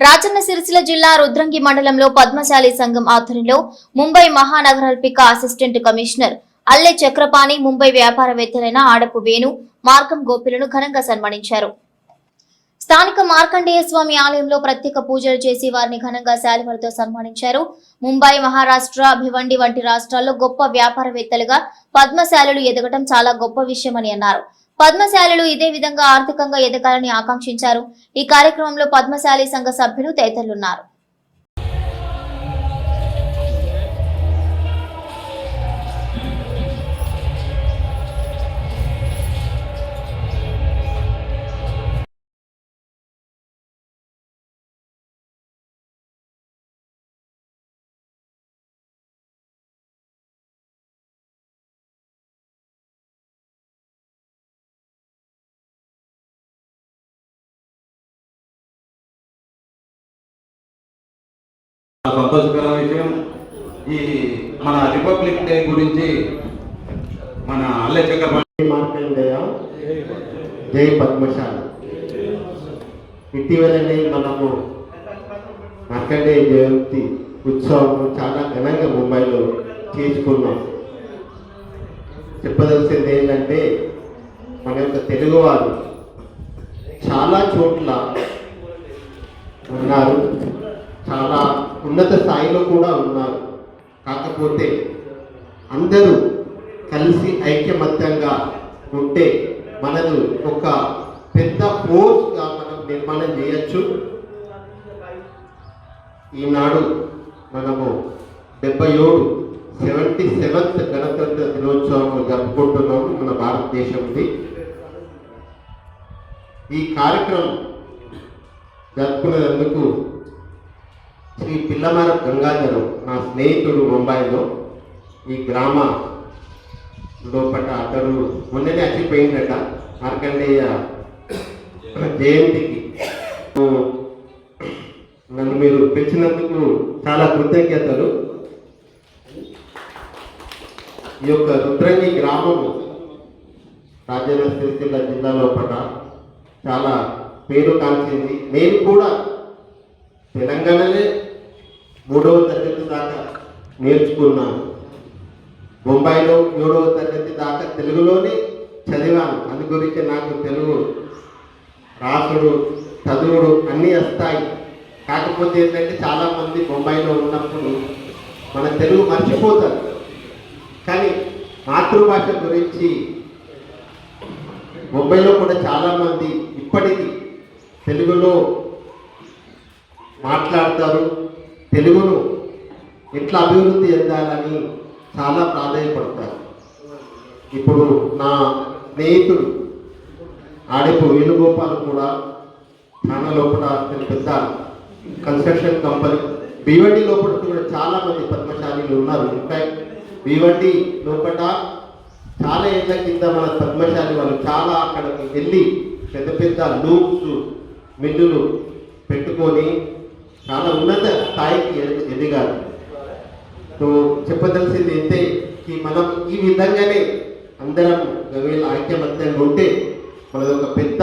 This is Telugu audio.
రాజన్న సిరిసిల్ల జిల్లా రుద్రంగి మండలంలో పద్మశాలి సంఘం ఆధ్వర్యంలో ముంబై మహానగరాల్పిక అసిస్టెంట్ కమిషనర్ అల్లె చక్రపాణి ముంబై వ్యాపారవేత్తలైన ఆడపు వేణు మార్కం గోపిలను ఘనంగా సన్మానించారు. స్థానిక మార్కండేయ స్వామి ఆలయంలో ప్రత్యేక పూజలు చేసి వారిని ఘనంగా శాలువలతో సన్మానించారు. ముంబై మహారాష్ట్ర భివండి వంటి రాష్ట్రాల్లో గొప్ప వ్యాపారవేత్తలుగా పద్మశాలలు ఎదగటం చాలా గొప్ప విషయమని అన్నారు. పద్మశాలలు ఇదే విధంగా ఆర్థికంగా ఎదగాలని ఆకాంక్షించారు. ఈ కార్యక్రమంలో పద్మశాలి సంఘ సభ్యులు తదితరులున్నారు. సంతోషకర విషయం ఈ మన రిపబ్లిక్ డే గురించి మన అల్లె చక్రపాణి మార్కండేయ జై పద్మశాల. ఇటీవలనే మనము మార్కండేయ జయంతి ఉత్సవం చాలా ఘనంగా ముంబైలో చేసుకున్నాం. చెప్పదలసింది ఏంటంటే మన యొక్క తెలుగువారు చాలా చోట్ల ఉన్నారు. చాలా ఉన్నత స్థాయిలో కూడా ఉన్నారు. కాకపోతే అందరూ కలిసి ఐక్యమత్యంగా ఉంటే మనది ఒక పెద్ద ఫోర్స్గా మనం నిర్మాణం చేయొచ్చు. ఈనాడు మనము డెబ్బై ఏడు సెవెంటీ సెవెంత్ గణతంత్ర దినోత్సవం జరుపుకుంటున్నాము మన భారతదేశంది. ఈ కార్యక్రమం జరుపుకునేందుకు శ్రీ పిల్లమర గంగాధరు నా స్నేహితుడు ముంబైలో ఈ గ్రామ లోపల అతడు మొన్ననే అచ్చిపోయిందట మార్కండేయ జయంతికి. నన్ను మీరు పిలిచినందుకు చాలా కృతజ్ఞతలు. ఈ యొక్క రుద్రంగి గ్రామము రాజన్న సిరిసిల్ల జిల్లా లోపల చాలా పేరు కాల్చింది నేను కూడా తెలంగాణనే మూడవ తరగతి దాకా నేర్చుకున్నాను. ముంబైలో ఏడవ తరగతి దాకా తెలుగులోనే చదివాను. అందు గురించి నాకు తెలుగు రాసుడు చదువుడు అన్నీ వస్తాయి. కాకపోతే ఏంటంటే చాలామంది బొంబాయిలో ఉన్నప్పుడు మన తెలుగు మర్చిపోతారు. కానీ మాతృభాష గురించి ముంబైలో కూడా చాలామంది ఇప్పటికీ తెలుగులో మాట్లాడతారు. తెలుగును ఎట్లా అభివృద్ధి చెందాలని చాలా ప్రాధాన్యపడతారు ఇప్పుడు నా స్నేహితుడు ఆడపు వేణుగోపాల్ కూడా చాలా లోపల పెద్ద కన్స్ట్రక్షన్ కంపెనీ భీవండి లోపల కూడా చాలా మంది పద్మశాలీలు ఉన్నారు. ఇన్ఫాక్ట్ భీవండి లోపల చాలా ఏళ్ళ కింద మన పద్మశాలి వాళ్ళు చాలా అక్కడికి వెళ్ళి పెద్ద పెద్ద లూప్స్ మిల్లులు పెట్టుకొని చాలా ఉన్నత స్థాయికి ఎదిగారు. సో చెప్పదలసింది ఏంటంటే ఈ మనం ఈ విధంగానే అందరం వీళ్ళ ఐక్యమత్యంగా ఉంటే మనది ఒక పెద్ద